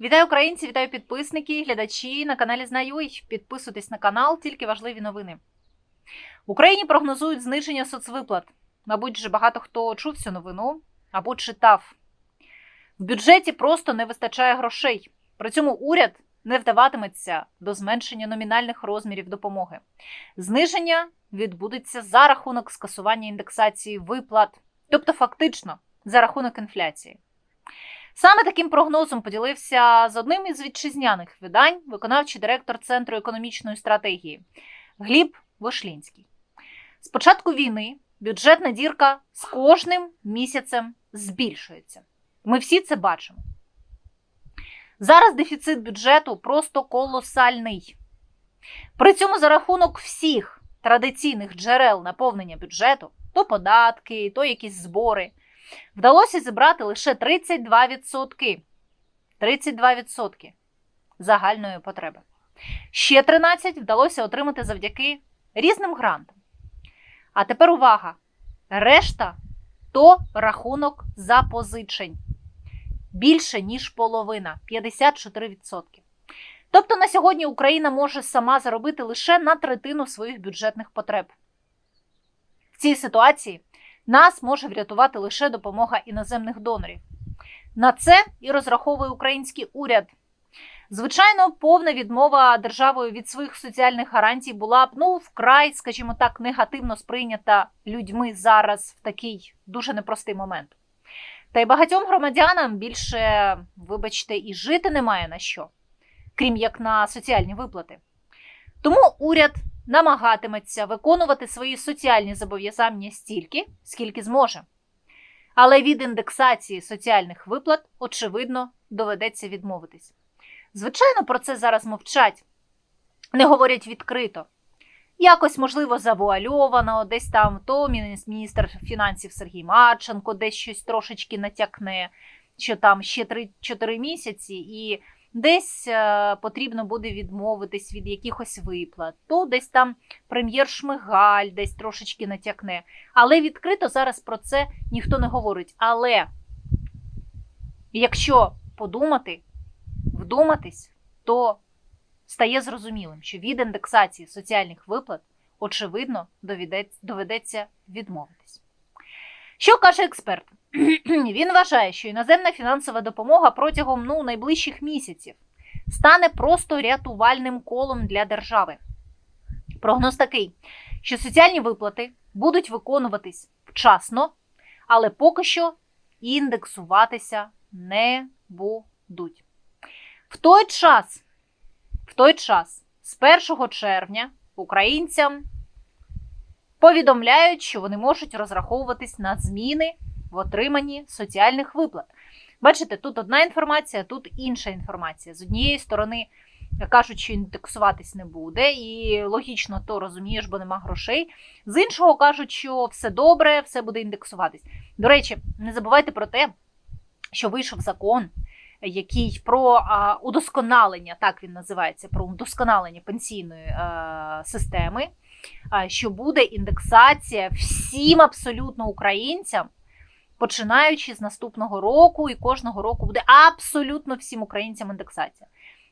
Вітаю українці, вітаю підписники, глядачі на каналі Знаю.й. Підписуйтесь на канал, тільки важливі новини. В Україні прогнозують зниження соцвиплат. Мабуть, вже багато хто чув цю новину або читав. В бюджеті просто не вистачає грошей. При цьому уряд не вдаватиметься до зменшення номінальних розмірів допомоги. Зниження відбудеться за рахунок скасування індексації виплат, тобто фактично за рахунок інфляції. Саме таким прогнозом поділився з одним із вітчизняних видань виконавчий директор Центру економічної стратегії Гліб Вишлінський. З початку війни бюджетна дірка з кожним місяцем збільшується. Ми всі це бачимо. Зараз дефіцит бюджету просто колосальний. При цьому за рахунок всіх традиційних джерел наповнення бюджету, то податки, то якісь збори, вдалося зібрати лише 32%. 32% загальної потреби. Ще 13 вдалося отримати завдяки різним грантам. А тепер увага! Решта то рахунок запозичень. Більше, ніж половина 54%. Тобто на сьогодні Україна може сама заробити лише на третину своїх бюджетних потреб. В цій ситуації нас може врятувати лише допомога іноземних донорів. На це і розраховує український уряд. Звичайно, повна відмова державою від своїх соціальних гарантій була б ну вкрай, скажімо так, негативно сприйнята людьми зараз в такий дуже непростий момент. Та й багатьом громадянам більше, вибачте, і жити немає на що, крім як на соціальні виплати. Тому уряд намагатиметься виконувати свої соціальні зобов'язання стільки, скільки зможе. Але від індексації соціальних виплат, очевидно, доведеться відмовитись. Звичайно, про це зараз мовчать, не говорять відкрито. Якось, можливо, завуальовано, десь там то міністр фінансів Сергій Марченко десь щось трошечки натякне, що там ще 3-4 місяці, і десь е, потрібно буде відмовитись від якихось виплат, то десь там прем'єр Шмигаль десь трошечки натякне. Але відкрито зараз про це ніхто не говорить. Але якщо подумати, вдуматись, то стає зрозумілим, що від індексації соціальних виплат, очевидно, доведеться відмовитись. Що каже експерт? Він вважає, що іноземна фінансова допомога протягом ну, найближчих місяців стане просто рятувальним колом для держави. Прогноз такий, що соціальні виплати будуть виконуватись вчасно, але поки що індексуватися не будуть. В той час, в той час, з 1 червня, українцям повідомляють, що вони можуть розраховуватись на зміни в отриманні соціальних виплат. Бачите, тут одна інформація, тут інша інформація. З однієї сторони кажуть, що індексуватись не буде, і логічно то розумієш, бо нема грошей. З іншого кажуть, що все добре, все буде індексуватись. До речі, не забувайте про те, що вийшов закон який про а, удосконалення, так він називається, про удосконалення пенсійної а, системи, а, що буде індексація всім абсолютно українцям, починаючи з наступного року, і кожного року буде абсолютно всім українцям індексація.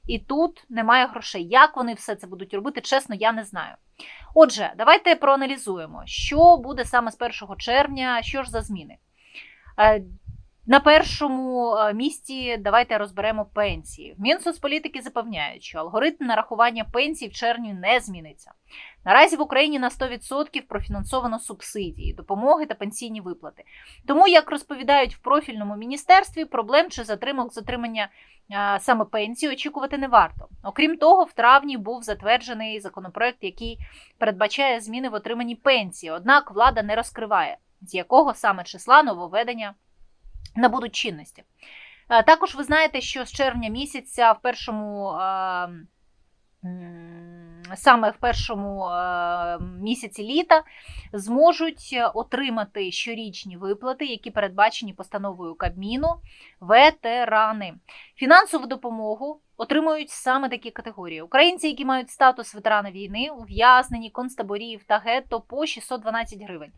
І тут немає грошей. Як вони все це будуть робити, чесно, я не знаю. Отже, давайте проаналізуємо, що буде саме з 1 червня, що ж за зміни. Е, на першому е, місці давайте розберемо пенсії. В Мінсоцполітики запевняють, що алгоритм нарахування пенсій в червні не зміниться. Наразі в Україні на 100% профінансовано субсидії, допомоги та пенсійні виплати. Тому, як розповідають в профільному міністерстві, проблем чи затримок з отримання а, саме пенсії очікувати не варто. Окрім того, в травні був затверджений законопроект, який передбачає зміни в отриманні пенсії. Однак влада не розкриває, з якого саме числа нововведення набудуть чинності. Е, Також ви знаєте, що з червня місяця в першому е, саме в першому е, місяці літа зможуть отримати щорічні виплати, які передбачені постановою Кабміну, ветерани. Фінансову допомогу отримують саме такі категорії: українці, які мають статус ветерана війни, ув'язнені, концтаборів та гетто по 612 гривень.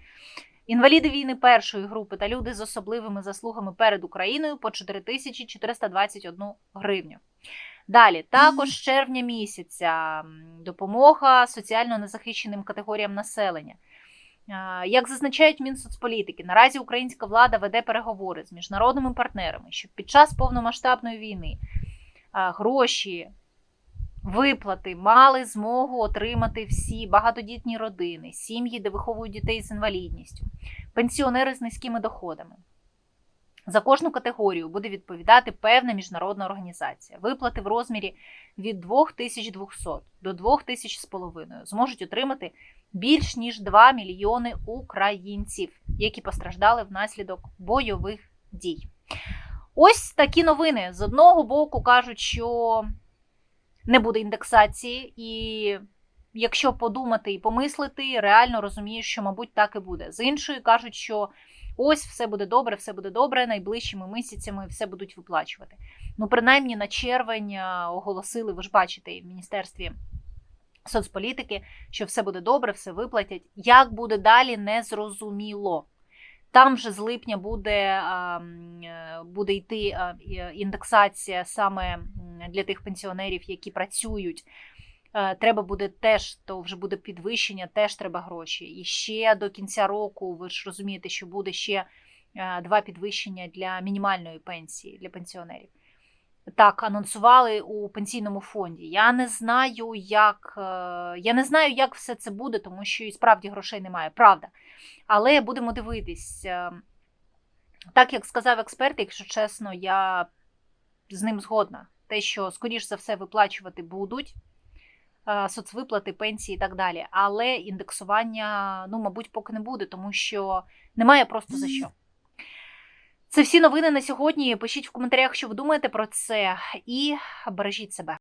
Інваліди війни першої групи та люди з особливими заслугами перед Україною по 4421 гривню. Далі, також з червня місяця допомога соціально незахищеним категоріям населення. Як зазначають Мінсоцполітики, наразі українська влада веде переговори з міжнародними партнерами, щоб під час повномасштабної війни гроші, виплати мали змогу отримати всі багатодітні родини, сім'ї, де виховують дітей з інвалідністю, пенсіонери з низькими доходами. За кожну категорію буде відповідати певна міжнародна організація. Виплати в розмірі від 2200 до 2000 з половиною зможуть отримати більш ніж 2 мільйони українців, які постраждали внаслідок бойових дій. Ось такі новини. З одного боку кажуть, що не буде індексації, і якщо подумати і помислити, реально розумієш, що, мабуть, так і буде. З іншої кажуть, що ось все буде добре, все буде добре, найближчими місяцями все будуть виплачувати. Ну, принаймні на червень е, оголосили, ви ж бачите, в міністерстві соцполітики, що все буде добре, все виплатять. Як буде далі, не зрозуміло. Там же з липня буде, е, буде йти індексація саме для тих пенсіонерів, які працюють. Е, Треба буде теж, то вже буде підвищення, теж треба гроші. І ще до кінця року, ви ж розумієте, що буде ще е, два підвищення для мінімальної пенсії для пенсіонерів. Так, анонсували у пенсійному фонді. Я не знаю, як е, я не знаю, як все це буде, тому що і справді грошей немає, правда. Але будемо дивитись. Так як сказав експерт, якщо чесно, я з ним згодна. Те, що, скоріш за все, виплачувати будуть е, соцвиплати, пенсії і так далі. Але індексування, ну, мабуть, поки не буде, тому що немає просто за що. Це всі новини на сьогодні. Пишіть в коментарях, що ви думаєте про це, і бережіть себе.